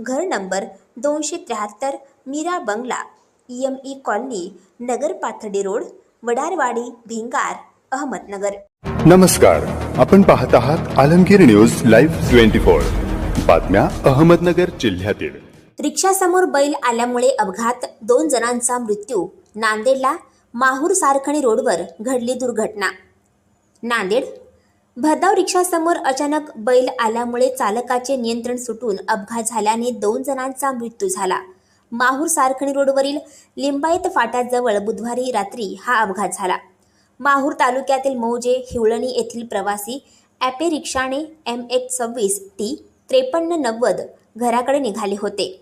घर नंबर दोनशे त्र्याहत्तर मीरा बंगला एम ई कॉलनी नगर पाथर्डी रोड वडारवाडी भिंगार अहमदनगर. नमस्कार. आपण पाहत आहात Alamgir news live twenty four. बातम्या अहमदनगर जिल्ह्यातील. रिक्षासमोर बैल आल्यामुळे अपघात दोन जणांचा मृत्यू. नांदेडला माहूर सारखणी रोडवर घडली दुर्घटना. नांदेड भरधाव रिक्षासमोर अचानक बैल आल्यामुळे चालकाचे नियंत्रण सुटून अपघात झाल्याने दोन जणांचा मृत्यू झाला. माहूर सारखणी रोडवरील लिंबायत फाट्याजवळ बुधवारी रात्री हा अपघात झाला. माहूर तालुक्यातील मौजे हिवळणी येथील प्रवासी ॲपे रिक्षाने एम एच सव्वीस टी त्रेपन्न नव्वद घराकडे निघाले होते.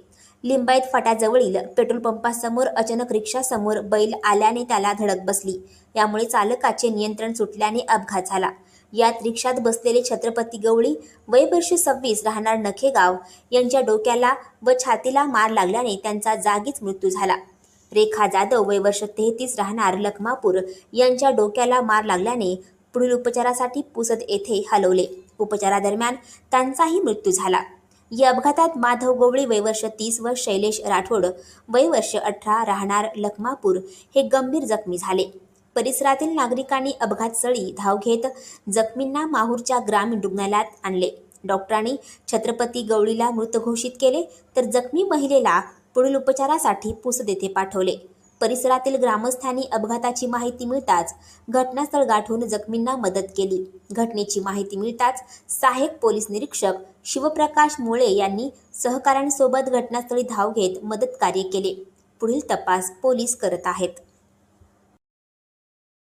लिंबायत फाट्याजवळील पेट्रोल पंपासमोर अचानक रिक्षासमोर बैल आल्याने त्याला धडक बसली. यामुळे चालकाचे नियंत्रण सुटल्याने अपघात झाला. यात रिक्षात बसलेले छत्रपती गवळी वयवर्ष सव्वीस राहणार नखेगाव यांच्या डोक्याला व छातीला मार लागल्याने त्यांचा जागीच मृत्यू झाला. रेखा जाधव वय वर्ष तेहतीस राहणार लखमापूर यांच्या डोक्याला मार लागल्याने पुढील उपचारासाठी पुसद येथे हलवले. उपचारादरम्यान त्यांचाही मृत्यू झाला. या अपघातात माधव गोवळी वयवर्ष तीस व शैलेश राठोड वयवर्ष अठरा राहणार लखमापूर हे गंभीर जखमी झाले. परिसरातील नागरिकांनी अपघातस्थळी धाव घेत जखमींना माहूरच्या ग्रामीण रुग्णालयात आणले. डॉक्टरांनी छत्रपती गवळीला मृत घोषित केले तर जखमी महिलेला पुढील उपचारासाठी पुसद येथे पाठवले. परिसरातील ग्रामस्थांनी अपघाताची माहिती मिळताच घटनास्थळ गाठून जखमींना मदत केली. घटनेची माहिती मिळताच सहाय्यक पोलीस निरीक्षक शिवप्रकाश मुळे यांनी सहकाऱ्यांसोबत घटनास्थळी धाव घेत मदत कार्य केले. पुढील तपास पोलीस करत आहेत.